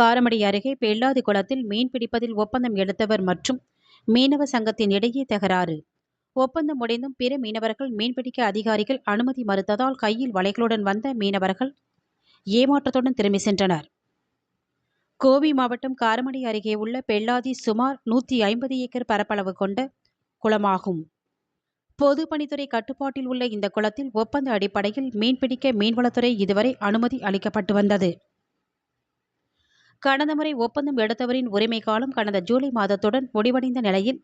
காரமடை அருகே பெல்லாதி குளத்தில் மீன் பிடிப்பதில் ஒப்பந்தம் எடுத்தவர் மற்றும் மீனவ சங்கத்தின் இடையே தகராறு. ஒப்பந்தம் முடிந்தும் பிற மீனவர்கள் மீன்பிடிக்க அதிகாரிகள் அனுமதி மறுத்ததால் கையில் வலைகளுடன் வந்த மீனவர்கள் ஏமாற்றத்துடன் திரும்பி சென்றனர். கோவை மாவட்டம் காரமடை அருகே உள்ள பெல்லாதி சுமார் நூற்றி ஐம்பது ஏக்கர் பரப்பளவு கொண்ட குளமாகும். பொதுப்பணித்துறை கட்டுப்பாட்டில் உள்ள இந்த குளத்தில் ஒப்பந்த அடிப்படையில் மீன்பிடிக்க மீன்வளத்துறை இதுவரை அனுமதி அளிக்கப்பட்டு வந்தது. கடந்த முறை ஒப்பந்தம் எடுத்தவரின் உரிமை காலம் கடந்த ஜூலை மாதத்துடன் முடிவடைந்த நிலையில்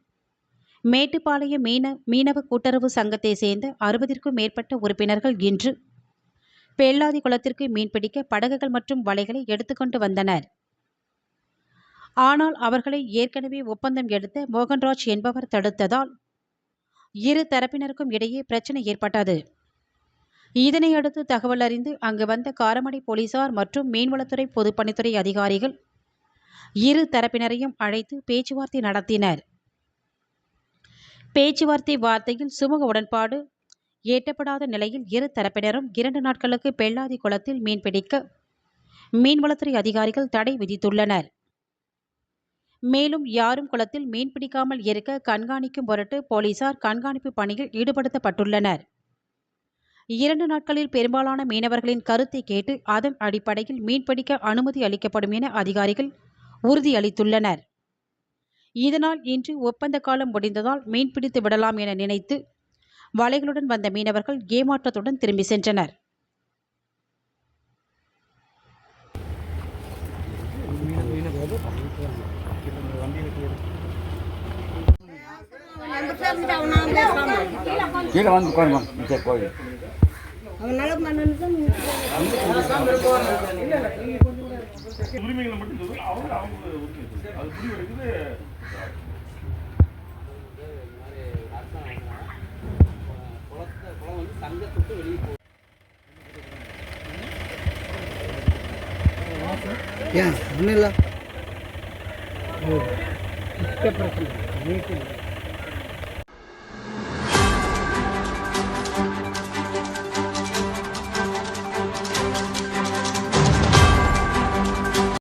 மேட்டுப்பாளையம் மீன மீனவ கூட்டுறவு சங்கத்தை சேர்ந்த அறுபதிற்கும் மேற்பட்ட உறுப்பினர்கள் இன்று பெல்லாதி குளத்திற்கு மீன்பிடிக்க படகுகள் மற்றும் வலைகளை எடுத்துக்கொண்டு வந்தனர். ஆனால் அவர்களை ஏற்கனவே ஒப்பந்தம் எடுத்த மோகன்ராஜ் என்பவர் தடுத்ததால் இரு தரப்பினருக்கும் இடையே பிரச்சனை ஏற்பட்டது. இதனையடுத்து தகவல் அறிந்து அங்கு வந்த காரமடை போலீசார் மற்றும் மீன்வளத்துறை பொதுப்பணித்துறை அதிகாரிகள் இரு தரப்பினரையும் அழைத்து பேச்சுவார்த்தை நடத்தினர். பேச்சுவார்த்தை வார்த்தையில் சுமூக உடன்பாடு எட்டப்படாத நிலையில் இரு தரப்பினரும் இரண்டு நாட்களுக்கு பெல்லாதி குளத்தில் மீன்பிடிக்க மீன்வளத்துறை அதிகாரிகள் தடை விதித்துள்ளனர். மேலும் யாரும் குளத்தில் மீன் பிடிக்காமல் இருக்க கண்காணிக்கும் பொருட்டு போலீசார் கண்காணிப்பு பணியில் ஈடுபடுத்தப்பட்டுள்ளனர். இரண்டு நாட்களில் பெரும்பாலான மீனவர்களின் கருத்தை கேட்டு அதன் அடிப்படையில் மீன்பிடிக்க அனுமதி அளிக்கப்படும் என அதிகாரிகள் உறுதியளித்துள்ளனர். இதனால் இன்று ஒப்பந்த காலம் முடிந்ததால் மீன்பிடித்து விடலாம் என நினைத்து வலைகளுடன் வந்த மீனவர்கள் ஏமாற்றத்துடன் திரும்பி சென்றனர். கீழே வந்து உட்காருமா சரி போய். அவனால மன்னனுக்கு உரிமைகளை மட்டும் சொல்லு அவங்க அவங்க அது முடிவெடுக்குது ஏன் ஒன்றும் இல்லை. பிரச்சனை. வீட்டில்